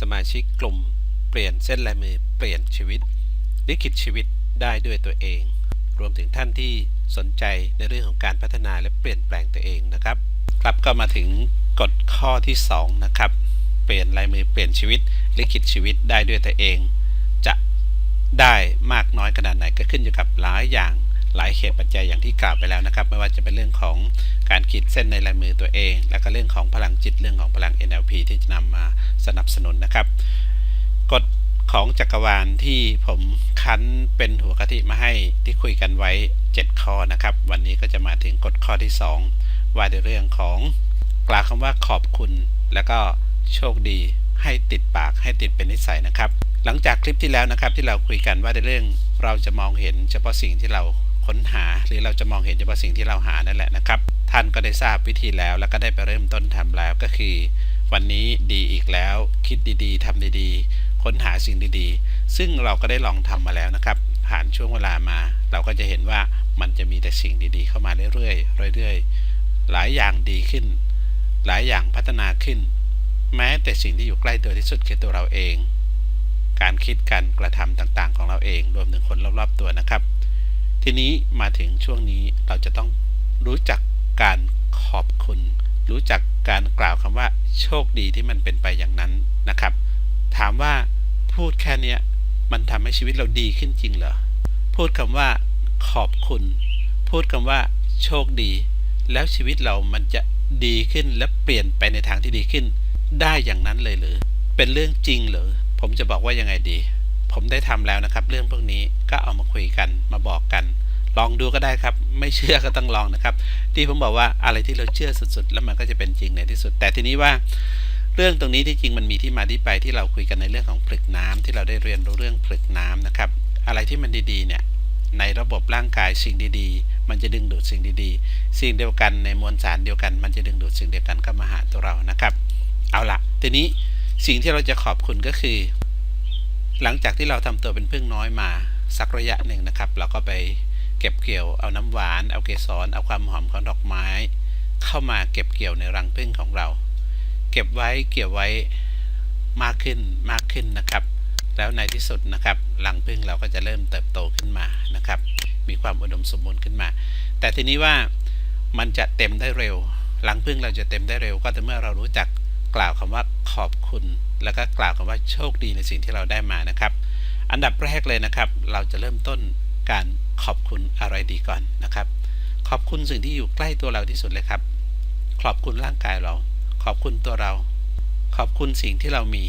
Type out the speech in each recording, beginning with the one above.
สมาชิกกลุ่ม เปลี่ยนเส้นลายมือเปลี่ยนชีวิต ลิขิตชีวิตได้ด้วยตัวเอง รวมถึงท่านที่สนใจในเรื่องของการพัฒนาและเปลี่ยนแปลงตัวเองนะครับ ครับก็มาถึงกฎข้อที่ 2 นะครับ เปลี่ยนลายมือเปลี่ยนชีวิต ลิขิตชีวิตได้ด้วยตัวเอง จะได้มากน้อยขนาดไหนก็ขึ้นอยู่กับหลายอย่าง หลายเหตุปัจจัยอย่างที่กล่าวไปแล้วนะครับ ไม่ว่าจะเป็นเรื่องของการขีดเส้นในลายมือตัวเอง แล้วก็เรื่องของพลังจิตเรื่องของพลัง NLP ที่จะนำมาสนับสนุนนะครับกฎของจักรวาลที่ผมคั้นเป็นหัวกะทิมาให้ที่คุยกันไว้ 7 ข้อนะครับ วันนี้ก็จะมาถึงกฎข้อที่ 2 ว่าในเรื่องของกล่าวคำว่าขอบคุณ แล้วก็โชคดีให้ติดปากให้ติดเป็นนิสัยนะครับ หลังจากคลิปที่แล้วนะครับที่เราคุยกันว่าในเรื่องเราจะมองเห็นเฉพาะสิ่งที่เรา ค้นหา หรือเราจะมองเห็นเฉพาะสิ่งที่เราหานั่นแหละนะครับ ท่านก็ได้ทราบวิธีแล้ว แล้วก็ได้ไปเริ่มต้นทำแล้วก็คือ วันนี้ดีอีกแล้ว คิดดีๆทำดีๆ ค้นหาสิ่งดีๆ ซึ่งเราก็ได้ลองทำมาแล้วนะครับ ผ่านช่วงเวลามา เราก็จะเห็นว่ามันจะมีแต่สิ่งดีๆ เข้ามาเรื่อยๆเรื่อยๆหลายอย่างดีขึ้น หลายอย่างพัฒนาขึ้น แม้แต่สิ่งที่อยู่ใกล้ตัวที่สุดคือตัวเราเอง การคิดการกระทำต่างๆ ของเราเอง รวมถึงคนรอบๆตัวนะครับ ทีนี้มาถึงช่วงนี้เราจะต้องรู้จักการขอบคุณ รู้จักการกล่าวคำว่า โชคดีที่มันเป็นไปอย่างนั้นนะครับ ถามว่าพูดแค่นี้มันทำให้ชีวิตเราดีขึ้นจริงเหรอ พูดคำว่า ขอบคุณ พูดคำว่า โชคดี แล้วชีวิตเรามันจะดีขึ้นและเปลี่ยนไปในทางที่ดีขึ้น ได้อย่างนั้นเลยหรือ เป็นเรื่องจริงเหรอ ผมจะบอกว่ายังไงดี ผมได้ทำแล้วนะครับ เรื่องพวกนี้ก็เอามาคุยกันมาบอกกัน ลองดูก็ได้ครับ ไม่เชื่อก็ต้องลองนะครับ ที่ผมบอกว่าอะไรที่เราเชื่อสุดๆ แล้วมันก็จะเป็นจริงในที่สุด แต่ทีนี้ว่าเรื่องตรงนี้ที่จริงมันมีที่มาที่ไปที่เราคุยกันในเรื่องของผลึกน้ำที่เราได้เรียนรู้เรื่องผลึกน้ำนะครับ อะไรที่มันดีๆเนี่ยในระบบร่างกายสิ่งดีๆ มันจะดึงดูดสิ่งดีๆ สิ่งเดียวกันในมวลสารเดียวกัน มันจะดึงดูดสิ่งเดียวกันเข้ามาหาตัวเรานะครับ เอาละทีนี้สิ่งที่เราจะขอบคุณก็คือ หลังจากที่เราทำตัวเป็นพึ่งน้อยมาสักระยะหนึ่งนะครับ เราก็ไปเก็บเกี่ยวเอาน้ำหวาน เอาเกสรเอาความหอมของดอกไม้ เข้ามาเก็บเกี่ยวในรังพึ่งของเรา เก็บไว้เกี่ยวไว้มากขึ้นมากขึ้นนะครับ แล้วในที่สุดนะครับรังพึ่งเราก็จะเริ่มเติบโตขึ้นมานะครับ มีความอุดมสมบูรณ์ขึ้นมา แต่ทีนี้ว่ามันจะเต็มได้เร็วรังพึ่งเราจะเต็มได้เร็ว ก็ต่เมื่อเรารู้จักกล่าวคำว่าขอบคุณ แล้วก็กล่าวคำว่าโชคดีในสิ่งที่เราได้มานะครับ อันดับแรกเลยนะครับ เราจะเริ่มต้นการขอบคุณอะไรดีก่อนนะครับ ขอบคุณสิ่งที่อยู่ใกล้ตัวเราที่สุดเลยครับ ขอบคุณร่างกายเรา ขอบคุณตัวเรา ขอบคุณสิ่งที่เรามี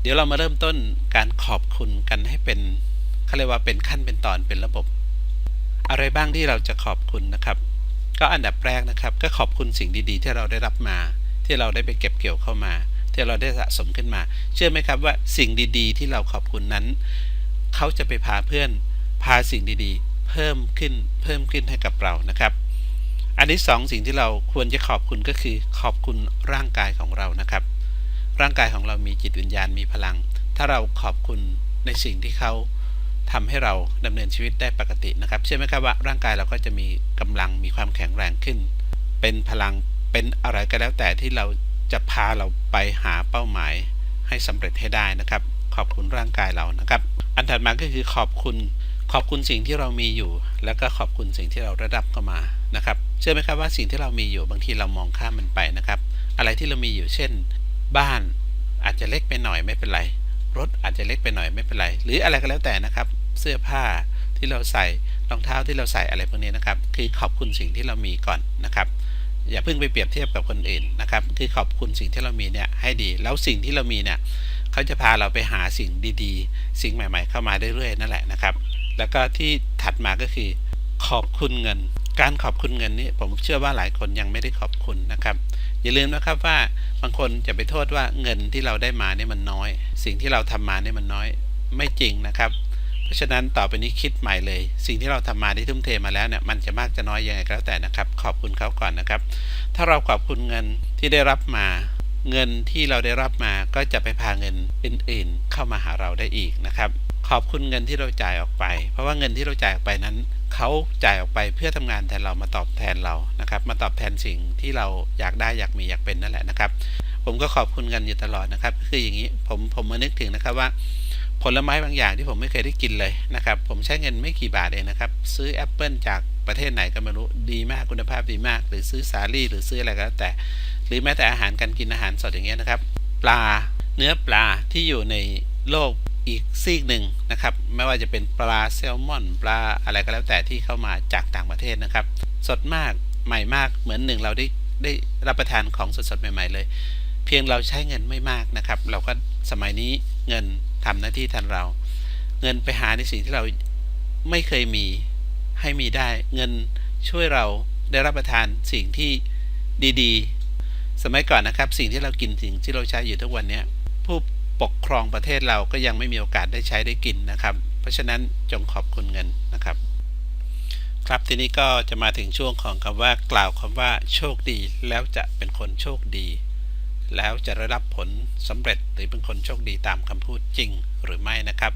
เดี๋ยวเรามาเริ่มต้นการขอบคุณกันให้เป็นเขาเรียกว่าเป็นขั้นเป็นตอนเป็นระบบ อะไรบ้างที่เราจะขอบคุณนะครับ ก็อันดับแรกนะครับ ก็ขอบคุณสิ่งดีๆ ที่เราได้รับมา ที่เราได้ไปเก็บเกี่ยวเข้ามา ที่เราได้สะสมขึ้นมา เชื่อไหมครับว่าสิ่งดีๆ ที่เราขอบคุณนั้น เขาจะไปพาเพื่อนพาสิ่งดีๆ เพิ่มขึ้นเพิ่มขึ้นให้กับเรานะครับ อันที่สองสิ่งที่เราควรจะขอบคุณก็คือขอบคุณร่างกายของเรานะครับ ร่างกายของเรามีจิตวิญญาณมีพลัง ถ้าเราขอบคุณในสิ่งที่เขาทำให้เราดำเนินชีวิตได้ปกตินะครับ เชื่อไหมครับว่าร่างกายเราก็จะมีกำลังมีความแข็งแรงขึ้น เป็นพลังเป็นอะไรก็แล้วแต่ที่เรา จะพาเราไปหาเป้าหมายให้สำเร็จให้ได้นะครับ ขอบคุณร่างกายเรานะครับ อันถัดมาก็คือขอบคุณขอบคุณสิ่งที่เรามีอยู่ แล้วก็ขอบคุณสิ่งที่เราได้รับเข้ามานะครับ เชื่อไหมครับว่าสิ่งที่เรามีอยู่บางทีเรามองข้ามมันไปนะครับ อะไรที่เรามีอยู่เช่น บ้านอาจจะเล็กไปหน่อยไม่เป็นไร รถอาจจะเล็กไปหน่อยไม่เป็นไร หรืออะไรก็แล้วแต่นะครับ เสื้อผ้าที่เราใส่รองเท้าที่เราใส่อะไรพวกนี้นะครับ คือขอบคุณสิ่งที่เรามีก่อนนะครับ อย่าเพิ่งไปเปรียบเทียบกับคนอื่นนะครับ คือขอบคุณสิ่งที่เรามีเนี่ยให้ดี แล้วสิ่งที่เรามีเนี่ยเขาจะพาเราไปหาสิ่งดีๆ สิ่งใหม่ ๆ เข้ามาเรื่อยๆนั่นแหละนะครับ แล้วก็ที่ถัดมาก็คือ ขอบคุณเงิน การขอบคุณเงินนี่ผมเชื่อว่าหลายคนยังไม่ได้ขอบคุณนะครับ อย่าลืมนะครับว่าบางคนจะไปโทษว่าเงินที่เราได้มาเนี่ยมันน้อย สิ่งที่เราทำมาเนี่ยมันน้อย ไม่จริงนะครับ ราะฉะนั้นต่อไปนี้คิดใหม่เลย สิ่งที่เราทำมาที่ทุ่มเทมาแล้วเนี่ยมันจะมากจะน้อยยังไงก็แล้วแต่นะครับ ขอบคุณเขาก่อนนะครับ ถ้าเราขอบคุณเงินที่ได้รับมา เงินที่เราได้รับมาก็จะไปพาเงินอื่นๆ เข้ามาหาเราได้อีกนะครับ ขอบคุณเงินที่เราจ่ายออกไป เพราะว่าเงินที่เราจ่ายออกไปนั้นเขาจ่ายออกไปเพื่อทำงานแทนเรามาตอบแทนเรานะครับ มาตอบแทนสิ่งที่เราอยากได้อยากมีอยากเป็นนั่นแหละนะครับ ผมก็ขอบคุณกันอยู่ตลอดนะครับก็คืออย่างนี้ผมผมมานึกถึงนะครับว่า ผลไม้บางอย่างที่ผมไม่เคยได้กินเลยนะครับ ผมใช้เงินไม่กี่บาทเองนะครับ ซื้อแอปเปิลจากประเทศไหนก็ไม่รู้ดีมากคุณภาพดีมาก หรือซื้อสาลี่หรือซื้ออะไรก็แล้วแต่ หรือแม้แต่อาหารการกินอาหารสดอย่างเงี้ยนะครับ ปลาเนื้อปลาที่อยู่ในโลกอีกซีกหนึ่งนะครับ ไม่ว่าจะเป็นปลาแซลมอน ปลาอะไรก็แล้วแต่ที่เข้ามาจากต่างประเทศนะครับ สดมากใหม่มากเหมือนหนึ่งเราได้ได้รับประทานของสดๆใหม่ ๆ เลย เพียงเราใช้เงินไม่มากนะครับ เราก็สมัยนี้เงิน ทำหน้าที่แทนเรา เงินไปหาในสิ่งที่เราไม่เคยมีให้มีได้ เงินช่วยเราได้รับประทานสิ่งที่ดีๆ สมัยก่อนนะครับ สิ่งที่เรากินสิ่งที่เราใช้อยู่ทุกวันนี้ผู้ปกครองประเทศเราก็ยังไม่มีโอกาสได้ใช้ได้กินนะครับ เพราะฉะนั้นจงขอบคุณเงินนะครับ ครับทีนี้ก็จะมาถึงช่วงของคำว่ากล่าวคำว่าโชคดี แล้วจะเป็นคนโชคดี แล้วจะได้รับผลสำเร็จหรือเป็นคนโชคดีตามคำพูดจริงหรือไม่นะครับ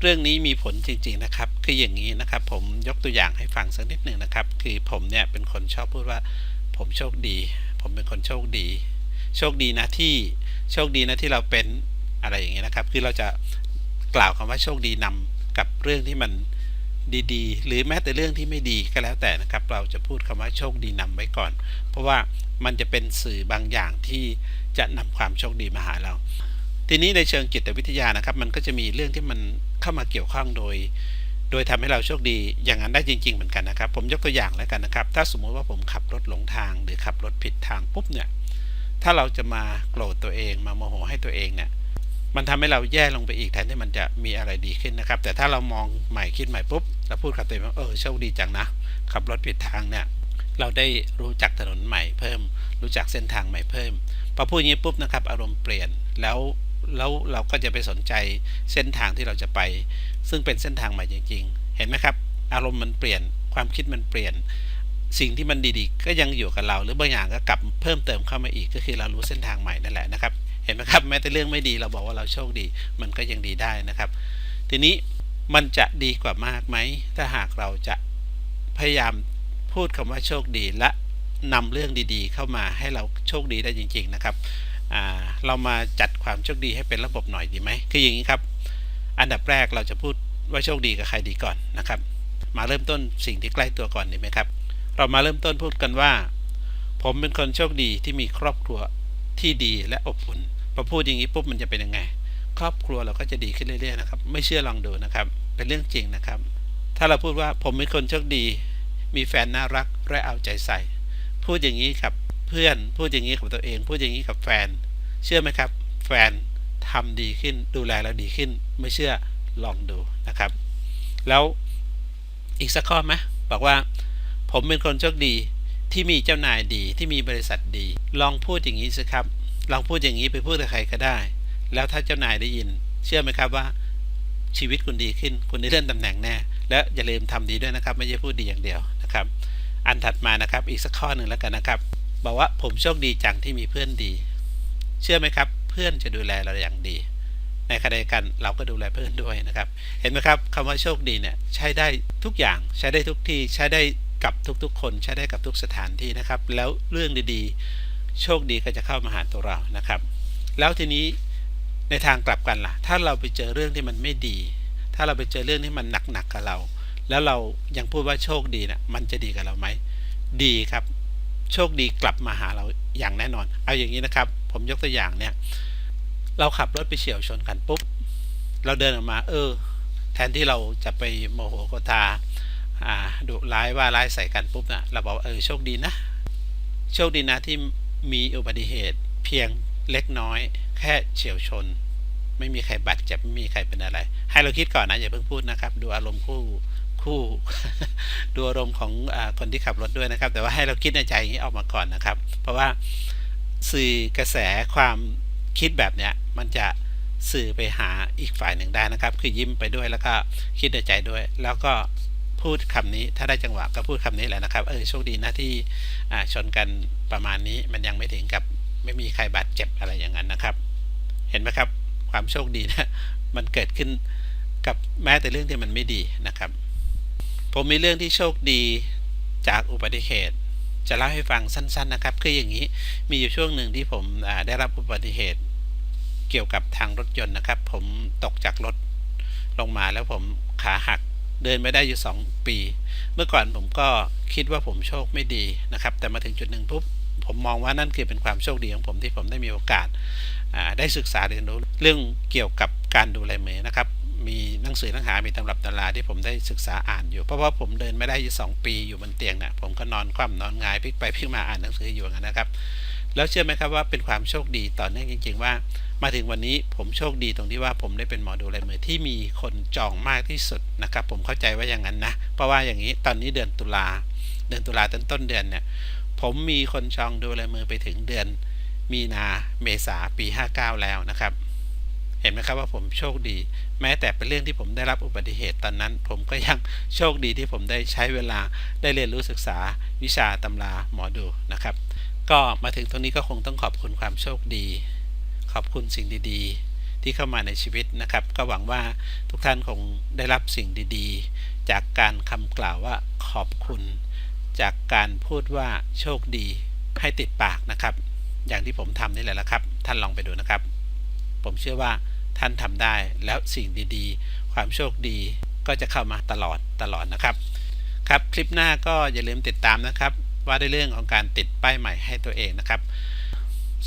เรื่องนี้มีผลจริงๆนะครับ คืออย่างนี้นะครับผมยกตัวอย่างให้ฟังสักนิดหนึ่งนะครับ คือผมเนี่ยเป็นคนชอบพูดว่า ผมโชคดี ผมเป็นคนโชคดี โชคดีนะที่โชคดีนะที่เราเป็นอะไรอย่างเงี้ยนะครับ คือเราจะกล่าวคำว่าโชคดีนำกับเรื่องที่มันดีๆ หรือแม้แต่เรื่องที่ไม่ดีก็แล้วแต่นะครับ เราจะพูดคำว่าโชคดีนำไว้ก่อน เพราะว่า มันจะเป็นสื่อบางอย่างที่จะนำความโชคดีมาหาเรา ทีนี้ในเชิงจิตวิทยานะครับ มันก็จะมีเรื่องที่มันเข้ามาเกี่ยวข้องโดย โดยทำให้เราโชคดีอย่างนั้นได้จริง ๆ เหมือนกันนะครับ ผมยกตัวอย่างแล้วกันนะครับ ถ้าสมมุติว่าผมขับรถหลงทางหรือขับรถผิดทางปุ๊บเนี่ย ถ้าเราจะมาโกรธตัวเองมาโมโหให้ตัวเองเนี่ยมันทำให้เราแย่ลงไปอีกแทนที่มันจะมีอะไรดีขึ้นนะครับ แต่ถ้าเรามองใหม่คิดใหม่ปุ๊บเราพูดกับตัวเองว่าเออโชคดีจังนะขับรถผิดทางเนี่ย เราได้รู้จักถนนใหม่เพิ่ม รู้จักเส้นทางใหม่เพิ่มพอพูดอย่างนี้ปุ๊บนะครับอารมณ์เปลี่ยนแล้วแล้วเราก็จะไปสนใจเส้นทางที่เราจะไป ซึ่งเป็นเส้นทางใหม่จริง ๆ เห็นไหมครับ อารมณ์มันเปลี่ยน ความคิดมันเปลี่ยน สิ่งที่มันดีๆ ก็ยังอยู่กับเรา หรือบางอย่างก็กลับเพิ่มเติมเข้ามาอีก ก็คือเรารู้เส้นทางใหม่นั่นแหละนะครับ เห็นไหมครับ แม้แต่เรื่องไม่ดีเราบอกว่าเราโชคดี มันก็ยังดีได้นะครับ ทีนี้มันจะดีกว่ามากไหม ถ้าหากเราจะพยายาม พูดคำว่าโชคดีและนำเรื่องดีๆ เข้ามาให้เราโชคดีได้จริง ๆนะครับเรามาจัดความโชคดีให้เป็นระบบหน่อยดีไหมคืออย่างนี้ครับ อันดับแรกเราจะพูดว่าโชคดีกับใครดีก่อนนะครับ มาเริ่มต้นสิ่งที่ใกล้ตัวก่อนดีไหมครับ เรามาเริ่มต้นพูดกันว่า ผมเป็นคนโชคดีที่มีครอบครัวที่ดีและอบอุ่นพอพูดอย่างนี้ปุ๊บมันจะเป็นยังไง ครอบครัวเราก็จะดีขึ้นเรื่อยๆนะครับ ไม่เชื่อลองดูนะครับ เป็นเรื่องจริงนะครับ ถ้าเราพูดว่าผมเป็นคนโชคดี มีแฟนน่ารักและเอาใจใส่ พูดอย่างนี้ครับเพื่อนพูดอย่างนี้กับตัวเอง พูดอย่างนี้กับแฟน เชื่อไหมครับ แฟนทำดีขึ้นดูแลเราดีขึ้น ไม่เชื่อลองดูนะครับ แล้วอีกสักข้อไหมบอกว่า ผมเป็นคนโชคดีที่มีเจ้านายดีที่มีบริษัทดี ลองพูดอย่างนี้สิครับ ลองพูดอย่างนี้ไปพูดกับใครก็ได้ แล้วถ้าเจ้านายได้ยิน เชื่อไหมครับว่า ชีวิตคุณดีขึ้น คุณได้เลื่อนตำแหน่งแน่ และอย่าลืมทำดีด้วยนะครับ ไม่ใช่พูดดีอย่างเดียว นะครับ อันถัดมานะครับอีกสักข้อหนึ่งแล้วกันนะครับ บอกว่าผมโชคดีจังที่มีเพื่อนดี เชื่อไหมครับ เพื่อนจะดูแลเราอย่างดี ในขณะเดียวกันเราก็ดูแลเพื่อนด้วยนะครับ เห็นไหมครับคำว่าโชคดีเนี่ยใช้ได้ทุกอย่างใช้ได้ทุกที่ใช้ได้กับทุกๆ คนใช้ได้กับทุกสถานที่นะครับ แล้วเรื่องดีๆ โชคดีก็จะเข้ามาหาตัวเรานะครับ แล้วทีนี้ในทางกลับกันล่ะ ถ้าเราไปเจอเรื่องที่มันไม่ดี ถ้าเราไปเจอเรื่องที่มันหนักๆกับเรา แล้วเรายังพูดว่าโชคดีนะ่ะมันจะดีกับเราไหม ดีครับ โชคดีกลับมาหาเราอย่างแน่นอน เอาอย่างนี้นะครับ ผมยกตัวอย่างเนี่ย เราขับรถไปเฉียวชนกันปุ๊บ เราเดินออกมา เออ แทนที่เราจะไปโมโหโกตาดุร้ายว่าร้ายใส่กันปุ๊บนะเราบอกเออโชคดีนะ โชคดีนะที่มีอุบัติเหตุเพียงเล็กน้อย แค่เฉียวชน ไม่มีใครบาดเจ็บไม่มีใครเป็นอะไร ให้เราคิดก่อนนะอย่าเพิ่งพูดนะครับ ดูอารมณ์คู่ คู่ดูอารมณ์ของอคนที่ขับรถด้วยนะครับ แต่ว่าให้เราคิดในใจอย่างนี้ออกมาก่อนนะครับ เพราะว่าสื่อกระแสความคิดแบบเนี้ยมันจะสื่อไปหาอีกฝ่ายหนึ่งได้นะครับ คือยิ้มไปด้วยแล้วก็คิดในใจด้วย แล้วก็พูดคำนี้ถ้าได้จังหวะก็พูดคำนี้แหละนะครับ เออโชคดีนะที่ชนกันประมาณนี้มันยังไม่ถึงกับไม่มีใครบาดเจ็บอะไรอย่างนั้นนะครับ เห็นไหมครับความโชคดีนะมันเกิดขึ้นกับแม้แต่เรื่องที่มันไม่ดีนะครับ ผมมีเรื่องที่โชคดีจากอุบัติเหตุ จะเล่าให้ฟังสั้น ๆ นะครับ คืออย่างนี้มีอยู่ช่วงหนึ่งที่ผมได้รับอุบัติเหตุ เกี่ยวกับทางรถยนต์นะครับ ผมตกจากรถลงมาแล้วผมขาหักเดินไม่ได้อยู่ 2 ปี เมื่อก่อนผมก็คิดว่าผมโชคไม่ดีนะครับ แต่มาถึงจุดหนึ่งปุ๊บผมมองว่านั่นคือเป็นความโชคดีของผมที่ผมได้มีโอกาสได้ศึกษาเรียนรู้เรื่องเกี่ยวกับการดูแลเมือนะครับ มีหนังสือหนังหามีตำรับตำราที่ผมได้ศึกษาอ่านอยู่ เพราะว่าผมเดินไม่ได้อยู่สองปีอยู่บนเตียงนะผมก็นอนคว่ำนอนงายพลิกไปพลิกมาอ่านหนังสืออยู่งั้นนะครับ แล้วเชื่อไหมครับว่าเป็นความโชคดีต่อเนื่องจริง ๆ ว่า มาถึงวันนี้ผมโชคดีตรงที่ว่าผมได้เป็นหมอดูลายมือที่มีคนจองมากที่สุดนะครับ ผมเข้าใจว่าอย่างนั้นนะ เพราะว่าอย่างนี้ตอนนี้เดือนตุลาเดือนตุลาต้นต้นเดือนเนี่ยผมมีคนจองดูลายมือไปถึงเดือนมีนาเมษาปี 59 แล้วนะครับ เห็นไหมครับว่าผมโชคดี แม้แต่เป็นเรื่องที่ผมได้รับอุบัติเหตุตอนนั้น ผมก็ยังโชคดีที่ผมได้ใช้เวลาได้เรียนรู้ศึกษาวิชาตำราหมอดูนะครับ ก็มาถึงตรงนี้ก็คงต้องขอบคุณความโชคดี ขอบคุณสิ่งดีๆ ที่เข้ามาในชีวิตนะครับ ก็หวังว่าทุกท่านคงได้รับสิ่งดีๆ จากการคำกล่าวว่าขอบคุณ จากการพูดว่าโชคดีให้ติดปากนะครับ อย่างที่ผมทำนี่แหละละครับ ท่านลองไปดูนะครับ ผมเชื่อว่า ท่านทำได้ แล้วสิ่งดีๆ ความโชคดีก็จะเข้ามาตลอดตลอดนะครับ ครับคลิปหน้าก็อย่าลืมติดตามนะครับ ว่าในเรื่องของการติดป้ายใหม่ให้ตัวเองนะครับ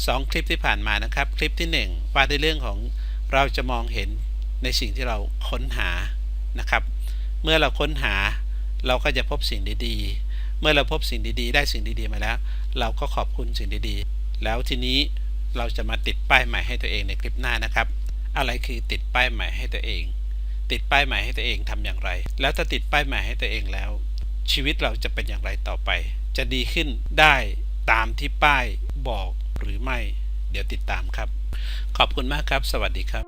สองคลิปที่ผ่านมานะครับ คลิปที่หนึ่งว่าในเรื่องของเราจะมองเห็นในสิ่งที่เราค้นหานะครับ เมื่อเราค้นหาเราก็จะพบสิ่งดีๆ เมื่อเราพบสิ่งดีๆ ได้สิ่งดีๆมาแล้ว เราก็ขอบคุณสิ่งดีๆ แล้วทีนี้เราจะมาติดป้ายใหม่ให้ตัวเองในคลิปหน้านะครับ อะไรคือติดป้ายใหม่ให้ตัวเอง ติดป้ายใหม่ให้ตัวเองทำอย่างไร แล้วถ้าติดป้ายใหม่ให้ตัวเองแล้ว ชีวิตเราจะเป็นอย่างไรต่อไป จะดีขึ้นได้ตามที่ป้ายบอกหรือไม่ เดี๋ยวติดตามครับ ขอบคุณมากครับ สวัสดีครับ